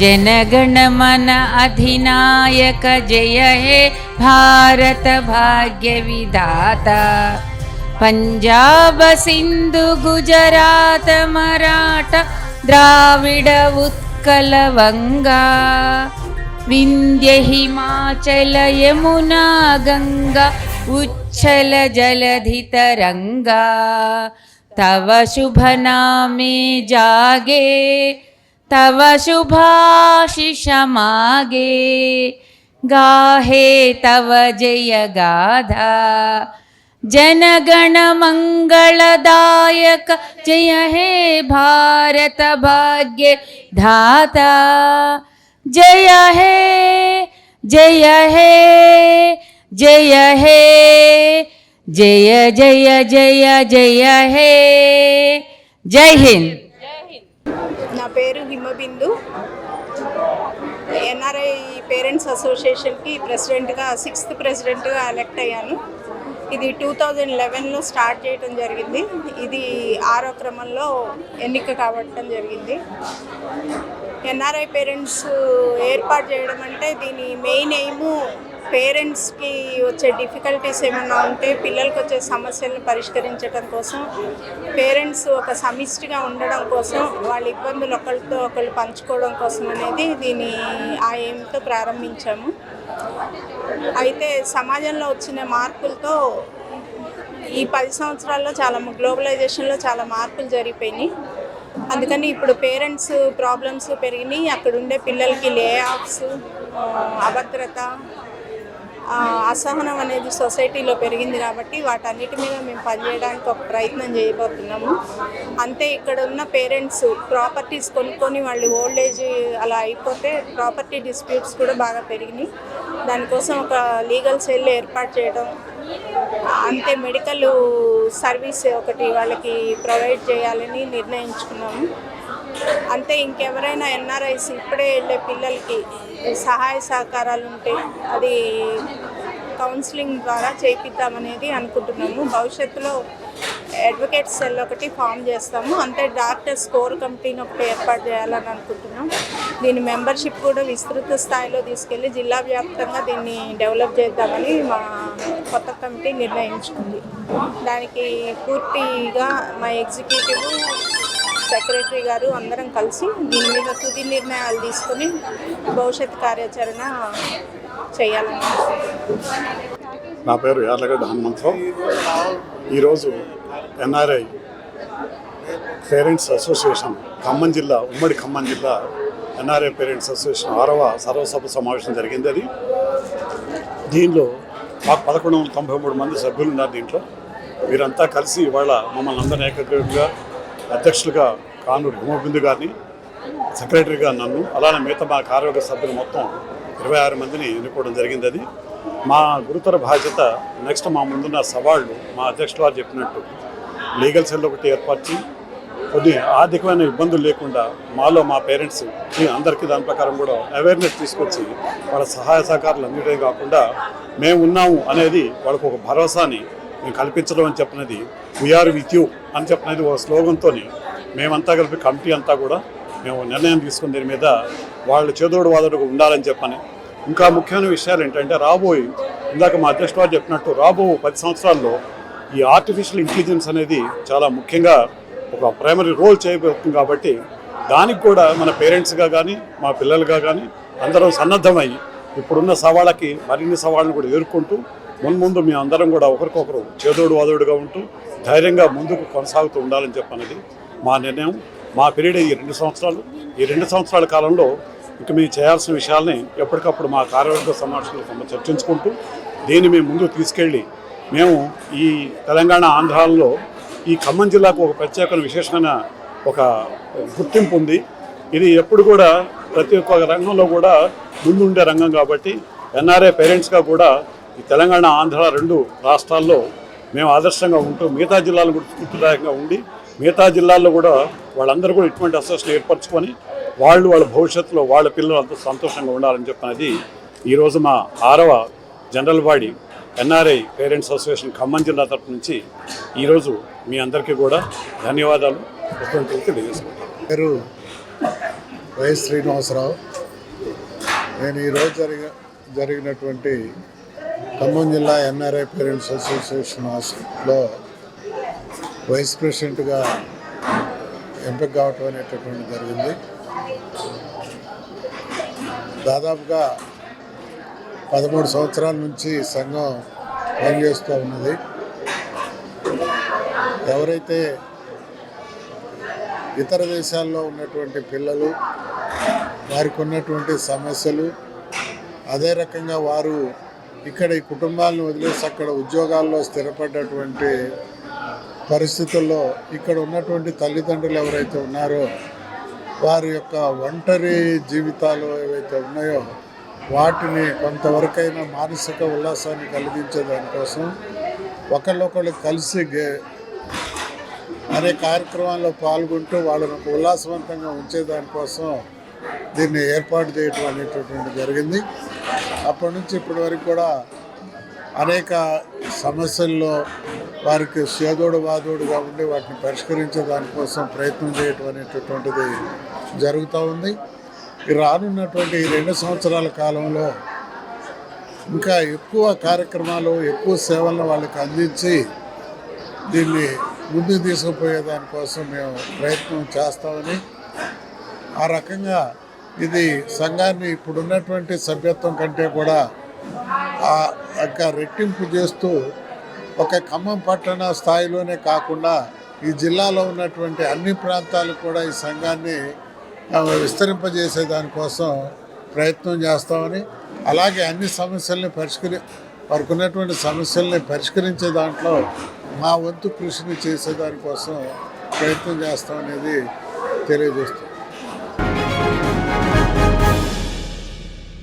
जनगणमन अधिनायक जय हे भारत भाग्यविधाता पञ्जाब सिन्धु गुजरात मराठ द्राविड उत्कलगङ्गा विन्द्य हिमाचल यमुना गङ्गा उच्छल जलधितरङ्गा तव शुभनामे जागे। तव शुभाशिष मागे गाहे तव जय गाधा जनगण मङ्गलदायक जय हे भारत भाग्य धाता जय हे जय हे जय हे जय जय जय जय हे जय हिंद నా పేరు హిమబిందు ఎన్ఆర్ఐ పేరెంట్స్ అసోసియేషన్కి ప్రెసిడెంట్గా సిక్స్త్ ప్రెసిడెంట్గా ఎలెక్ట్ అయ్యాను. ఇది టూ థౌజండ్ లెవెన్లో స్టార్ట్ చేయడం జరిగింది. ఇది ఆరో క్రమంలో ఎన్నిక కావటం జరిగింది. ఎన్ఆర్ఐ పేరెంట్స్ ఏర్పాటు చేయడం అంటే దీని మెయిన్ ఎయిము పేరెంట్స్కి వచ్చే డిఫికల్టీస్ ఏమైనా ఉంటే పిల్లలకి వచ్చే సమస్యలను పరిష్కరించడం కోసం పేరెంట్స్ ఒక సమిష్టిగా ఉండడం కోసం వాళ్ళ ఇబ్బందులు ఒకరితో ఒకళ్ళు పంచుకోవడం కోసం అనేది దీని ఆ ఏమితో ప్రారంభించాము. అయితే సమాజంలో వచ్చిన మార్పులతో ఈ పది సంవత్సరాల్లో చాలా గ్లోబలైజేషన్లో చాలా మార్పులు జరిగిపోయినాయి. అందుకని ఇప్పుడు పేరెంట్స్ ప్రాబ్లమ్స్ పెరిగినాయి. అక్కడ ఉండే పిల్లలకి లే ఆఫ్స్ అభద్రత అసహనం అనేది సొసైటీలో పెరిగింది కాబట్టి వాటన్నిటి మీద మేము పనిచేయడానికి ఒక ప్రయత్నం చేయబోతున్నాము. అంతే ఇక్కడ ఉన్న పేరెంట్స్ ప్రాపర్టీస్ కొనుక్కొని వాళ్ళు ఓల్డ్ ఏజ్ అలా అయిపోతే ప్రాపర్టీ డిస్ప్యూట్స్ కూడా బాగా పెరిగినాయి. దానికోసం ఒక లీగల్ సెల్ ఏర్పాటు చేయడం అంతే మెడికల్ సర్వీస్ ఒకటి వాళ్ళకి ప్రొవైడ్ చేయాలని నిర్ణయించుకున్నాము. అంతే ఇంకెవరైనా ఎన్ఆర్ఐస్ ఇప్పుడే వెళ్ళే పిల్లలకి సహాయ సహకారాలు ఉంటే అది కౌన్సిలింగ్ ద్వారా చేపిద్దామనేది అనుకుంటున్నాము. భవిష్యత్తులో అడ్వకేట్ సెల్ ఒకటి ఫామ్ చేస్తాము. అంతే డాక్టర్ స్కోర్ కమిటీని ఒకటి ఏర్పాటు చేయాలని అనుకుంటున్నాం. దీని మెంబర్షిప్ కూడా విస్తృత స్థాయిలో తీసుకెళ్ళి జిల్లా వ్యాప్తంగా దీన్ని డెవలప్ చేద్దామని మా కొత్త కమిటీ నిర్ణయించుకుంది. దానికి పూర్తిగా మా ఎగ్జిక్యూటివ్ సెక్రటరీ గారు అందరం కలిసి దీని మీద తుది నిర్ణయాలు తీసుకొని భవిష్యత్ కార్యాచరణ చేయాలని నా పేరు యార్లగడ్డ హనుమంతరావు. ఈరోజు ఎన్ఆర్ఐ పేరెంట్స్ అసోసియేషన్ ఖమ్మం జిల్లా ఉమ్మడి ఖమ్మం జిల్లా ఎన్ఆర్ఐ పేరెంట్స్ అసోసియేషన్ ఆరవ సర్వసభ సమావేశం జరిగింది అది. దీనిలో మాకు పదకొండు వందల తొంభై మూడు మంది సభ్యులు ఉన్నారు దీంట్లో. వీరంతా కలిసి ఇవాళ మమ్మల్ని అందరినీ ఏకగ్రీవంగా అధ్యక్షులుగా కానూరు హిమబిందు గారిని సెక్రటరీగా నన్ను అలానే మిగతా మా కార్యవర్గ సభ్యులు మొత్తం ఇరవై ఆరు మందిని ఎన్నుకోవడం జరిగింది అది. మా గురుతర బాధ్యత నెక్స్ట్ మా ముందున్న సవాళ్ళు మా అధ్యక్షులు వారు చెప్పినట్టు లీగల్ సెల్ ఒకటి ఏర్పరిచి కొన్ని ఆర్థికమైన ఇబ్బందులు లేకుండా మాలో మా పేరెంట్స్ అందరికీ దాని ప్రకారం కూడా అవేర్నెస్ తీసుకొచ్చి వాళ్ళ సహాయ సహకారాలు అందించడమే కాకుండా మేము ఉన్నాము అనేది వాళ్ళకు ఒక భరోసాని మేము కల్పించడం అని చెప్పినది వీఆర్ విత్ యూ అని చెప్పినది ఒక స్లోగన్తో మేమంతా కలిపి కమిటీ అంతా కూడా మేము నిర్ణయం తీసుకున్న దీని మీద వాళ్ళు చేదోడు వాదోడుగా ఉండాలని చెప్పని. ఇంకా ముఖ్యమైన విషయాలు ఏంటంటే రాబోయే ఇందాక మా అధ్యక్ష వారు చెప్పినట్టు రాబో పది సంవత్సరాల్లో ఈ ఆర్టిఫిషియల్ ఇంటెలిజెన్స్ అనేది చాలా ముఖ్యంగా ఒక ప్రైమరీ రోల్ చేయబోతుంది కాబట్టి దానికి కూడా మన పేరెంట్స్గా కానీ మా పిల్లలుగా కానీ అందరం సన్నద్ధమై ఇప్పుడున్న సవాళ్ళకి మరిన్ని సవాళ్ళను కూడా ఎదుర్కొంటూ మున్ముందు మేము అందరం కూడా ఒకరికొకరు చేదోడు వాదోడుగా ఉంటూ ధైర్యంగా ముందుకు కొనసాగుతూ ఉండాలని చెప్పన్నది మా నిర్ణయం. మా పీరియడ్ ఈ రెండు సంవత్సరాలు. ఈ రెండు సంవత్సరాల కాలంలో ఇక మేము చేయాల్సిన విషయాల్ని ఎప్పటికప్పుడు మా కార్యవర్గ సమావేశంలో చర్చించుకుంటూ దీన్ని మేము ముందుకు తీసుకెళ్ళి మేము ఈ తెలంగాణ ఆంధ్రాల్లో ఈ ఖమ్మం జిల్లాకు ఒక ప్రత్యేక విశేషమైన ఒక గుర్తింపు ఉంది. ఇది ఎప్పుడు కూడా ప్రతి ఒక్క రంగంలో కూడా ముందుండే రంగం కాబట్టి ఎన్ఆర్ఐ పేరెంట్స్గా కూడా ఈ తెలంగాణ ఆంధ్ర రెండు రాష్ట్రాల్లో మేము ఆదర్శంగా ఉంటూ మిగతా జిల్లాలు కూడా స్ఫూర్తిదాయకంగా ఉండి మిగతా జిల్లాల్లో కూడా వాళ్ళందరూ కూడా ఇటువంటి అసోసియేషన్ ఏర్పరచుకొని వాళ్ళు వాళ్ళ భవిష్యత్తులో వాళ్ళ పిల్లలు అంత సంతోషంగా ఉండాలని చెప్పినది ఈరోజు మా ఆరవ general body NRI parents association Khammam జిల్లా తరపు నుంచి ఈరోజు మీ అందరికీ కూడా ధన్యవాదాలు. కృతజ్ఞతలు తెలియజేసుకుంటాను పేరు వైఎస్ శ్రీనివాసరావు. నేను ఈరోజు జరిగ జరిగినటువంటి ఖమ్మం జిల్లా ఎన్ఆర్ఐ పేరెంట్స్ అసోసియేషన్ హాస్పిటల్లో వైస్ ప్రెసిడెంట్గా ఎంపిక కావటం అనేటటువంటి జరిగింది. దాదాపుగా పదమూడు సంవత్సరాల నుంచి సంఘం పనిచేస్తూ ఉన్నది. ఎవరైతే ఇతర దేశాల్లో ఉన్నటువంటి పిల్లలు వారికి ఉన్నటువంటి సమస్యలు అదే రకంగా వారు ఇక్కడ ఈ కుటుంబాలను వదిలేసి అక్కడ ఉద్యోగాల్లో స్థిరపడ్డటువంటి పరిస్థితుల్లో ఇక్కడ ఉన్నటువంటి తల్లిదండ్రులు ఎవరైతే ఉన్నారో వారి యొక్క ఒంటరి జీవితాలు ఏవైతే ఉన్నాయో వాటిని కొంతవరకైనా మానసిక ఉల్లాసాన్ని కలిగించే దానికోసం ఒకళ్ళొకళ్ళు కలిసి అనే కార్యక్రమాల్లో పాల్గొంటూ వాళ్ళను ఉల్లాసవంతంగా ఉంచే దానికోసం దీన్ని ఏర్పాటు చేయటం అనేటటువంటి జరిగింది. అప్పటి నుంచి ఇప్పటి వరకు కూడా అనేక సమస్యల్లో వారికి చేదోడు వాదోడుగా ఉండి వాటిని పరిష్కరించే దానికోసం ప్రయత్నం చేయటం అనేటటువంటిది జరుగుతూ ఉంది. ఈ రానున్నటువంటి ఈ రెండు సంవత్సరాల కాలంలో ఇంకా ఎక్కువ కార్యక్రమాలు ఎక్కువ సేవలను వాళ్ళకి అందించి దీన్ని ముందుకు తీసుకుపోయే దానికోసం మేము ప్రయత్నం చేస్తామని ఆ రకంగా ఇది సంఘాన్ని ఇప్పుడున్నటువంటి సభ్యత్వం కంటే కూడా ఆ యొక్క రెట్టింపు చేస్తూ ఒక ఖమ్మం పట్టణ స్థాయిలోనే కాకుండా ఈ జిల్లాలో ఉన్నటువంటి అన్ని ప్రాంతాలు కూడా ఈ సంఘాన్ని విస్తరింపజేసే దానికోసం ప్రయత్నం చేస్తామని అలాగే అన్ని సమస్యల్ని పరిష్కరి వారికి ఉన్నటువంటి సమస్యల్ని పరిష్కరించే దాంట్లో మా వంతు కృషిని చేసే దానికోసం ప్రయత్నం చేస్తామనేది తెలియజేస్తుంది.